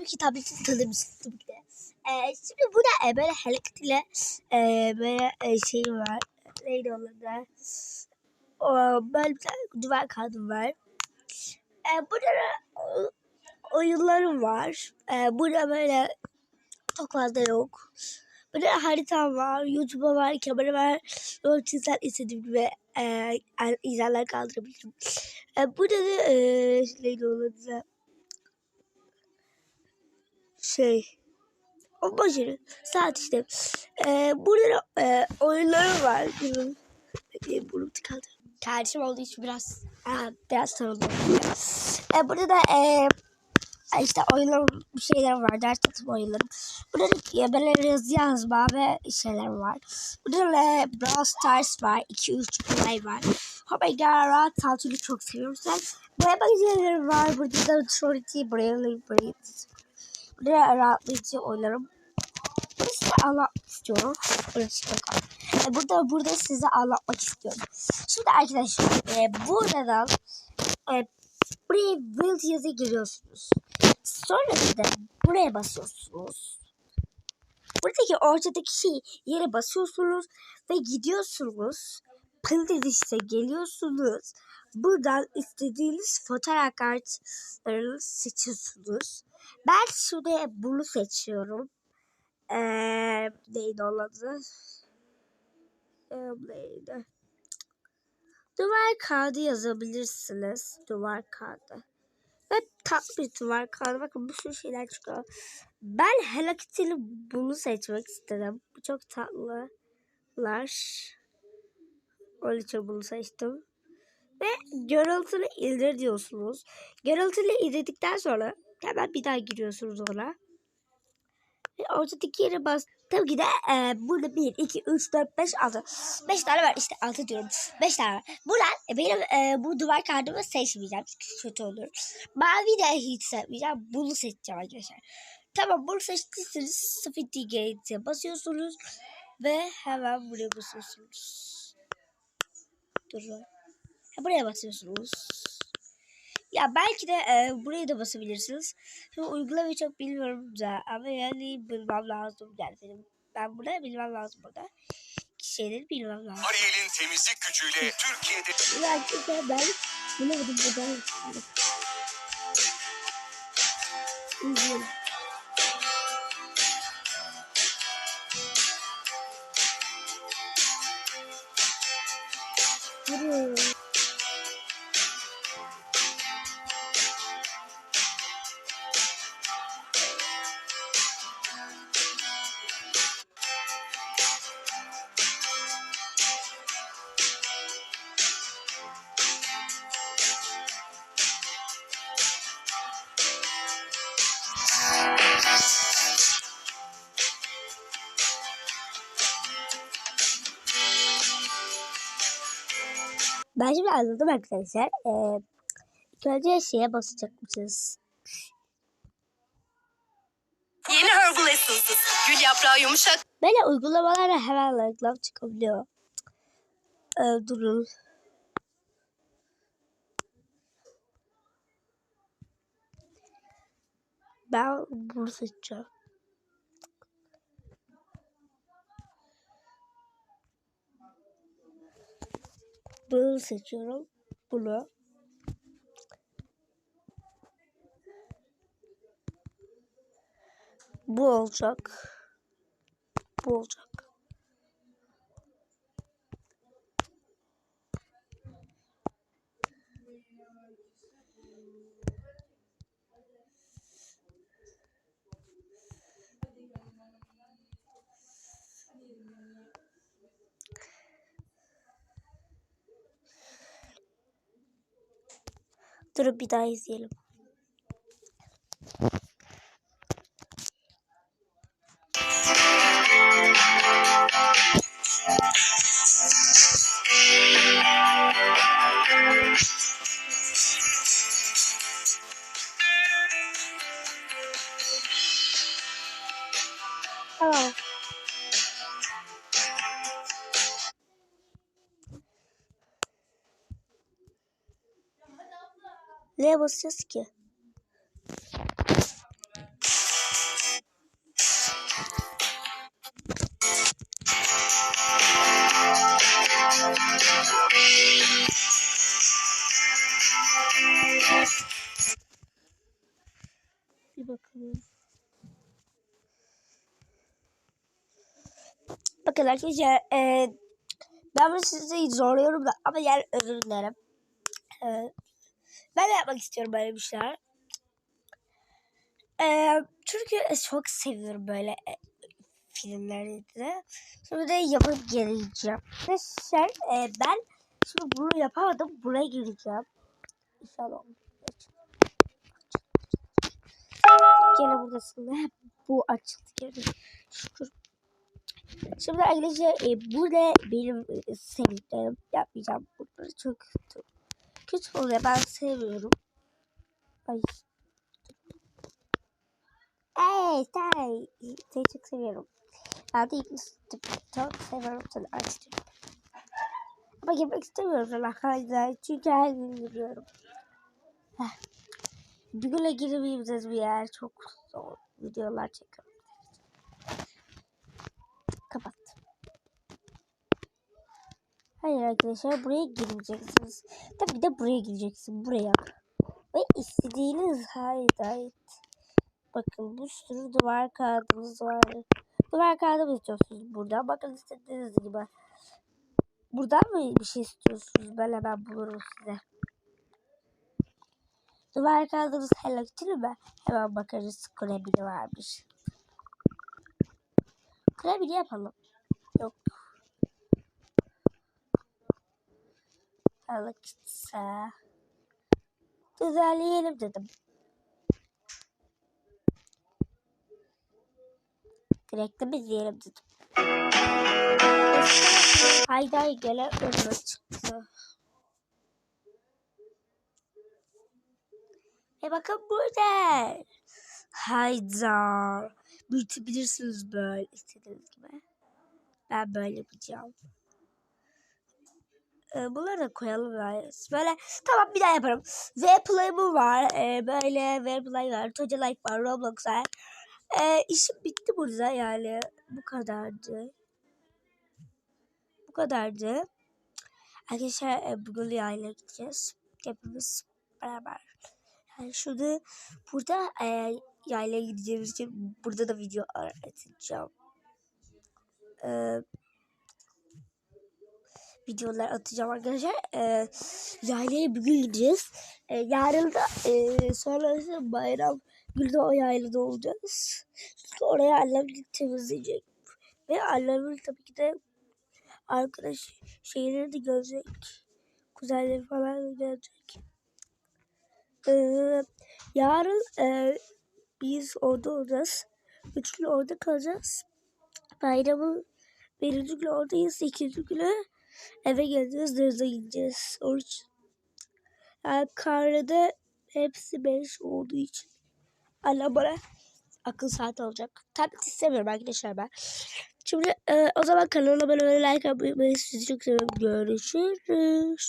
Tabii ki tableti tanımışsınız tabii ki de. Ee, şimdi burada e, böyle hareket ile e, böyle e, şey var. Neydi onun adı? O, böyle bir duvar kağıdı var. E, burada da oyunlarım var. E, burada böyle çok fazla yok. Burada haritam var, YouTube'a var, kamera var. Yol çizer istediğim gibi e, izlerler kaldırabilirim. E, burada da e, neydi onun adı? Şey, o başarı. Saat işte. E, burada da e, oyunlarım var. Durun. Bekleyin burnum tıkandı. Kardeşim olduğu için biraz ha, biraz tanıdım. E, burada da e, işte oyunlar bir şeyler var. Ders çalışma oyunları. Burada da böyle yazı yazma ve şeyler var. Burada da e, Brawl Stars var. 2-3 play var. Oh my god, salçayı çok seviyorum. Sen buraya bakıcıları var. Burada da Authority, Braille, Braille. Oyunlarım. Bunu size anlatmak istiyorum. Burası. E, Burada, burada size anlatmak istiyorum. Şimdi arkadaşlar e, buradan e, buraya build yazı giriyorsunuz. Sonra bir buraya basıyorsunuz. Buradaki ortadaki şey yere basıyorsunuz ve gidiyorsunuz. Pinterest'e geliyorsunuz. Buradan istediğiniz fotoğraf kartlarını seçiyorsunuz. Ben şuraya bunu seçiyorum. Eee neydi onun adı? Eee, neydi? Duvar kağıdı yazabilirsiniz. Duvar kağıdı. Ve tatlı bir duvar kağıdı. Bakın bu sürü şeyler çıkıyor. Ben Hello Kitty'li bunu seçmek istedim. Bu çok tatlılar. Onun için bunu seçtim. Ve görüntülü indir diyorsunuz. Görüntülü indirdikten sonra hemen bir daha giriyorsunuz ona. Ve ortadaki yere bas. Tabii ki de e, burada 1, 2, 3, 4, 5, 6. 5 tane var işte 6 diyorum. 5 tane var. Buradan e, benim e, bu duvar kağıdımı seçmeyeceğim. Çünkü kötü olur. Mavi de hiç seçmeyeceğim. Bunu seçeceğim arkadaşlar. Tamam bunu seçtiyseniz Safety Gate'e basıyorsunuz. Ve hemen buraya basıyorsunuz. Ha, buraya basıyorsunuz. Ya belki de e, buraya da basabilirsiniz. Şimdi uygulamayı çok bilmiyorum da ama yani bilmem lazım yani benim. Ben burada bilmem lazım burada. Şeyleri bilmem lazım. Ariel'in temizlik gücüyle Türkiye'de Gerçekten ben bulamadım burada. Ben şimdi anladım arkadaşlar. Ee, ilk önce şeye basacakmışız. Yeni Herbal Essences. Gül yaprağı yumuşak Böyle uygulamalara hemen reklam çıkabiliyor. Ee, durun. Ben bunu seçeceğim. Bunu seçiyorum. Bunu. Bu olacak. Bu olacak. Dur bir daha izleyelim. L'ye basacağız ki. Bir bakalım. Bakın arkadaşlar e, ben sizi zorluyorum da ama yani özür dilerim. E, ben de yapmak istiyorum böyle bir şeyler. E, çünkü çok seviyorum böyle e, filmleri de. Sonra da yapıp geleceğim. Arkadaşlar e, ben şimdi bunu yapamadım. Buraya gireceğim. İnşallah. Gene buradasın. Bu açıldı gene. Şükür. Şimdi arkadaşlar e, bu da benim e, sevdiklerim. Yapmayacağım bunları çok kötü. Kötü oluyor ben sevmiyorum. Ay. Hey say. Seni çok seviyorum. Ben de çok seviyorum seni açtım. Ama girmek istemiyorum sana hala. Çünkü her gün giriyorum. Heh. Bir güne giremeyeyim bir yer. Çok zor videolar çekiyorum. Hayır arkadaşlar buraya girmeyeceksiniz. Tabii de buraya gireceksin. Buraya. Ve istediğiniz hayır Bakın bu sürü duvar kağıdımız var. Duvar kağıdı mı istiyorsunuz burada? Bakın istediğiniz gibi. Buradan mı bir şey istiyorsunuz? Ben hemen bulurum size. Duvar kağıdımız Hello Kitty mi? Hemen bakarız. Kurabili varmış. Kurabili yapalım. Yok. Hello Kitty. Düzenleyelim dedim. Direkte biz yiyelim dedim. Hayday gele önüme çıktı. E bakın burada. Hayda. Büyütebilirsiniz böyle istediğiniz gibi. Ben böyle yapacağım. Ee, bunları da koyalım yani. Böyle tamam bir daha yaparım. V Play'ım var. Ee, böyle V Play var. Toca Life var. Roblox var. Ee, işim bitti burada yani. Bu kadardı. Bu kadardı. Arkadaşlar e, bugün yayla gideceğiz. Hepimiz beraber. Yani şurada burada e, yayla gideceğimiz için burada da video atacağım. Ee, videolar atacağım arkadaşlar. Ee, yaylaya bugün gideceğiz. Ee, yarın da e, sonrası bayram günü o yaylada olacağız. Oraya annem temizleyecek. Ve annemin tabii ki de arkadaş şeyleri de görecek. Kuzenleri falan da gelecek. Ee, yarın e, biz orada olacağız. Üç gün orada kalacağız. Bayramın birinci günü oradayız. ikinci günü eve geleceğiz. Denize gideceğiz. Oruç. Yani karnede hepsi beş olduğu için. Annem bana akıl saati olacak. Tablet istemiyorum arkadaşlar ben. Şimdi e, o zaman kanalıma abone olmayı, like atmayı, sizi çok seviyorum. Görüşürüz.